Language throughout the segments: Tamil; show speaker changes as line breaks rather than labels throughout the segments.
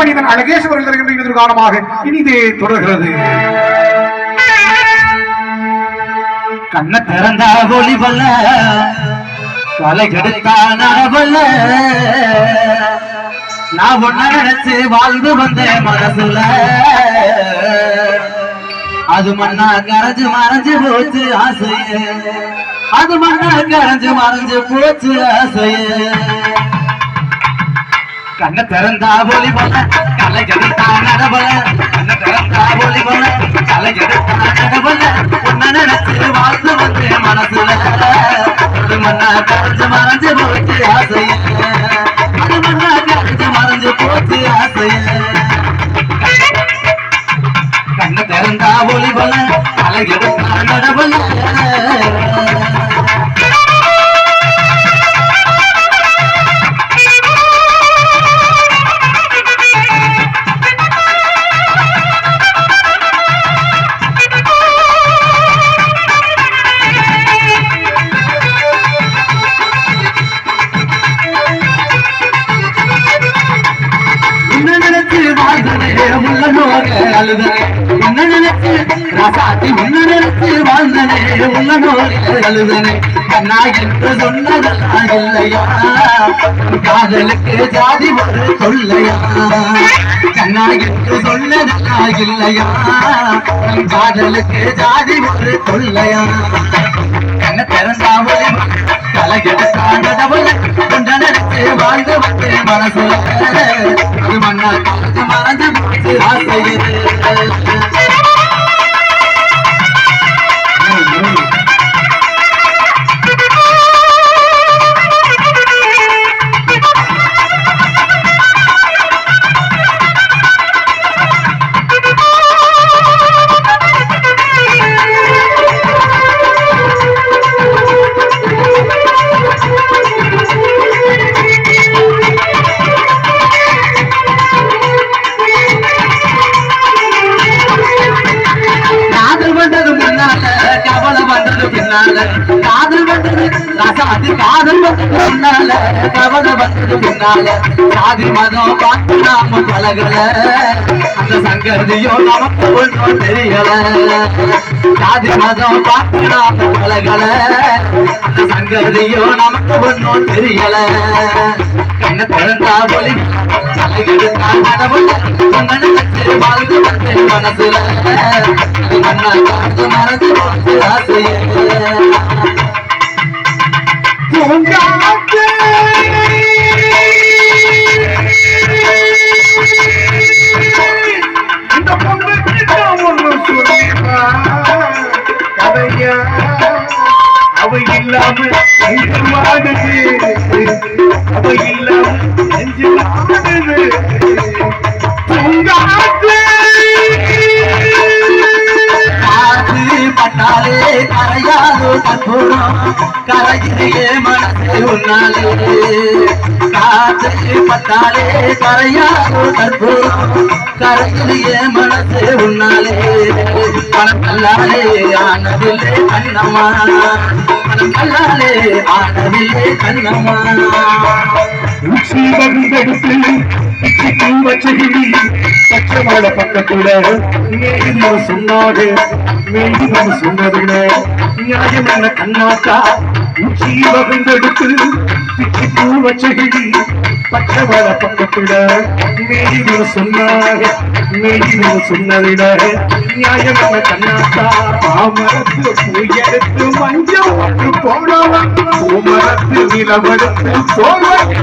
மனிதன் அழகேஸ்வரர் தருகின்ற இனிது காரணமாக இனிதே தொடர்கிறது.
கண்ண திறந்தா ஒளி வல்ல கலை கெடுத்தா நரவல்ல நான் ஒன்ன நினைச்சு வாழ்ந்து வந்தேன் மனசுல. அது மண்ணா கரைஞ்சு மறைஞ்சு போச்சு ஆசையே. அது மண்ணா கரைஞ்சு மறைஞ்சு போச்சு ஆசையே. கண்ண திறந்தா போலி போல கலை கெடுத்தா நடபல கண்ண திறந்தா போலி போல கலை கெடுத்தா நடபல உன்ன நினைச்சு வாழ்ந்து வந்து மனசுல. மண்ணா கரைஞ்சு மறைஞ்சு போச்சு ஆசைய மண்ணா கரைஞ்சு மறைஞ்சு போச்சு ஆசைய கண்ண திறந்தா போலி போல கலை கெடுத்தா நடபல நினைச்சு வாழ்ந்தனே உள்ள நோக அழுதனே கண்ணா என்று சொன்னதெல்லாம் இல்லையா காதலுக்கு ஜாதி ஒரு தொல்லையா கண்ணா என்று சொன்னதெல்லாம் இல்லையா காதலுக்கு ஜாதி ஒரு தொல்லையா கண்ண வாழ்ந்து வந்து மனசுல மறந்து சாதி காதல் வந்தது முன்னால கவலை வந்தது பின்னால சாதி மதம் பார்த்து நாம பழகல அந்த சங்கதியோ நமக்கு ஒன்றும் தெரியல சாதி மதம் பார்த்து நாம பழகல அந்த சங்கதியோ நமக்கு ஒன்றும் தெரியல கண்ண திறந்தா ஒளி தலைகெடுத்தா கடவுள் உங்களை மனசுல மனசு காத்து கரையிலே கற்பூரம் கரையிலேயே மனசு உன்னாலே. காத்து பட்டாலே கரையாதோ கற்பூரம் கரையிலேயே மனசு உன்னாலே. பணம் ஆனதில்லை கண்ணம்மா. பணம் கல்லாலே ஆனதில்லை கண்ணம்மா.
உச்சி வகுந்தெடுத்து பிச்சுக்கு வச்சகிரி பச்சை மலை பக்கத்துல மேலும் சொன்னாரு மேலும் சொன்னதுல நியாயம் என்ன கண்ணாக்கா உச்சி வகுந்தெடுத்து பூ வச்சகிழி பச்சை மலை பக்கத்துல மேலும் சொன்னாரு மேலும் சொன்னதிட. நியாயம் என்ன கண்ணாக்கா பாமரத்து பூயெடுத்து மஞ்சள் ஒன்று போனவன் பூமரத்து நிலவெடுத்து போவன்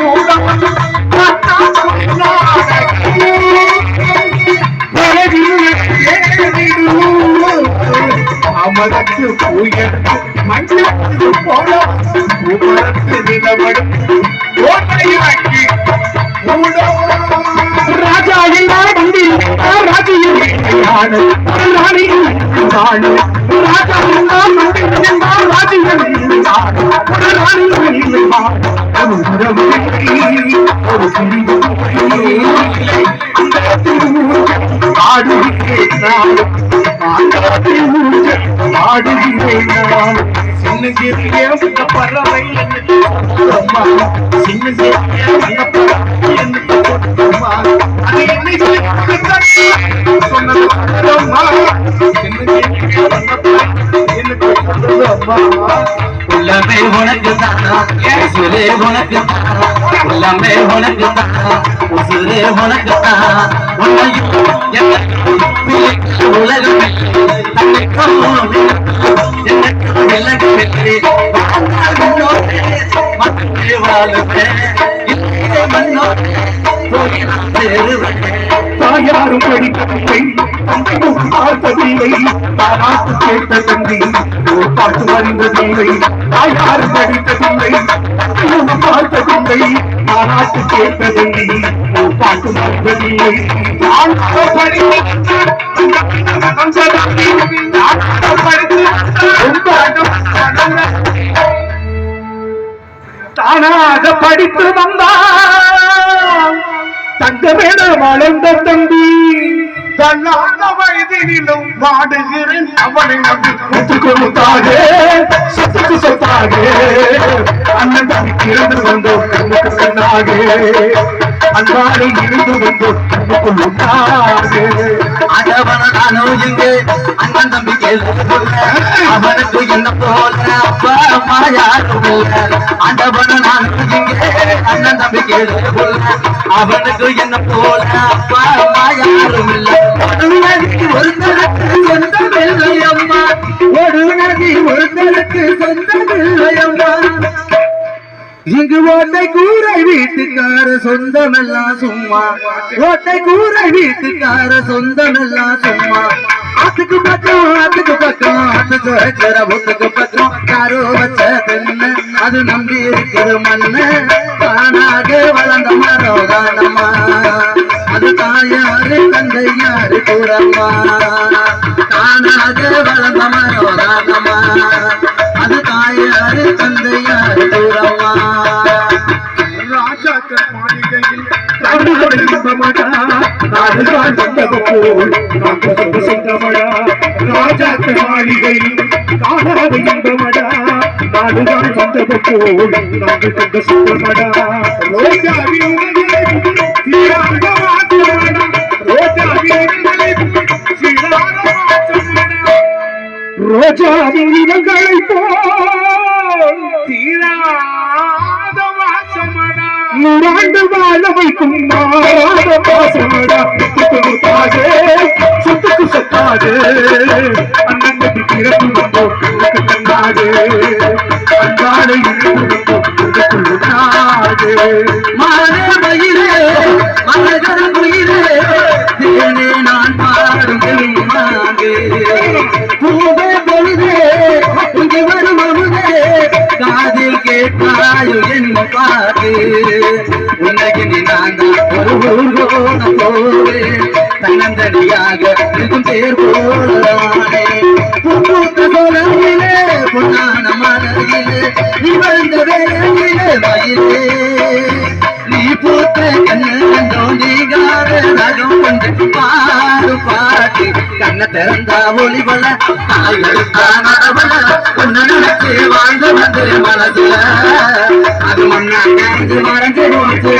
மூடவன் அமரத்து பூயெடுத்து மஞ்சள் போனவன் பூமரத்து ஓட்டையாக்கி ராஜா எல்லாரும் ராஜையும் ராணி ராணி ராஜா எல்லாம் ராணி பறவை
உள்ளமே உனக்கு தானா சுரே உனக்கு தானா உள்ளமே உனக்கு தானா உனக்கு தானா உன்னை
தாயாரும் படிக்கவில்லை பெண் பார்த்ததில்லை தாராட்டு கேட்ட தந்தி ஒரு பாட்டு அறிந்ததில்லை தாயாரும் படித்ததில்லை தந்தையும் பார்த்ததில்லை தாராட்டு கேட்டதில்லை ஒரு பாட்டு அறிந்ததில்லை நான் படித்து தானாக படித்து வந்தான். தங்கமேன வளர்ந்த தம்பி. தள்ளாத வயதிலும் வாடுகிறேன். அவனை நம்பி முத்து கொடுத்தாக சொத்துக்கு சொத்தாக அண்ணன் தம்பி இறந்து வந்தோம் கண்ணுக்கு கண்ணாக. அன்பாரை இருந்து கண்ணுக்குள் உண்டாக
ஆண்டவன நானும் இங்கே அண்ணன் தம்பி கேள்வி அவனுக்கு என்ன போல அப்பா அம்மா யாரும் நானும் இங்கே அண்ணன் தம்பி கேள்வி அவனுக்கு என்ன போல அப்பா அம்மா யாரும் இல்ல? ஒருவனுக்கு ஒருத்தருக்கு சொந்தம் இல்லை அம்மா. ஒருவனுக்கு ஒருத்தருக்கு சொந்தம் இல்லை அம்மா. இங்கு ஓட்டை கூரை வீட்டுக்கார சொந்தமெல்லாம் சும்மா. ஓட்டை கூரை வீட்டுக்கார சொந்தமெல்லாம் சும்மா. ஆத்துக்கு பக்கம் ஆத்துக்கு பக்கம் ஆத்து சுரக்கிற ஒத்துக்கு பக்கம். யாரோ வச்ச தென்ன அது நம்பி இருக்கிற மண்ணு. தானாக வளர்ந்த மரம் தானம்மா. அது தாயாரு தந்தையாரு கூடம்மா. தானாக வளர்ந்த மரம் தானம்மா. அது தாயாரு தந்தையாரு கூடம்மா.
ராஜாக்கள் மாளிகையில் காணாத இன்பமடா நாடுகள் வந்தது போல் நாங்கள் சொந்த சொந்தமடா ரோஜாவின் தீராத வாசமடா ரோஜாவின் இனங்களை போல் தீராத நூறாண்டு வாழ வைக்கும் மாறாத வாசமடா அண்ணன் தம்பி பிறப்பு வந்தோ கண்ணுக்கு கண்ணாகே அன்பாடு
காதில் என்ன பாட்டு. உனக்கு நீ நான் தான் ஒரு இருக்கும் போலானே பூத்த பொன்னான மலரிலே நீ வந்த வேலையிலே மயிலே நீ பூத்த கண்ண திறந்தா ஒளிவல தாயெழுத்தானவள உன்னை நினைச்சு வாழ்ந்து வந்து மனசுல அது மண்ணா மறைஞ்சு போச்சு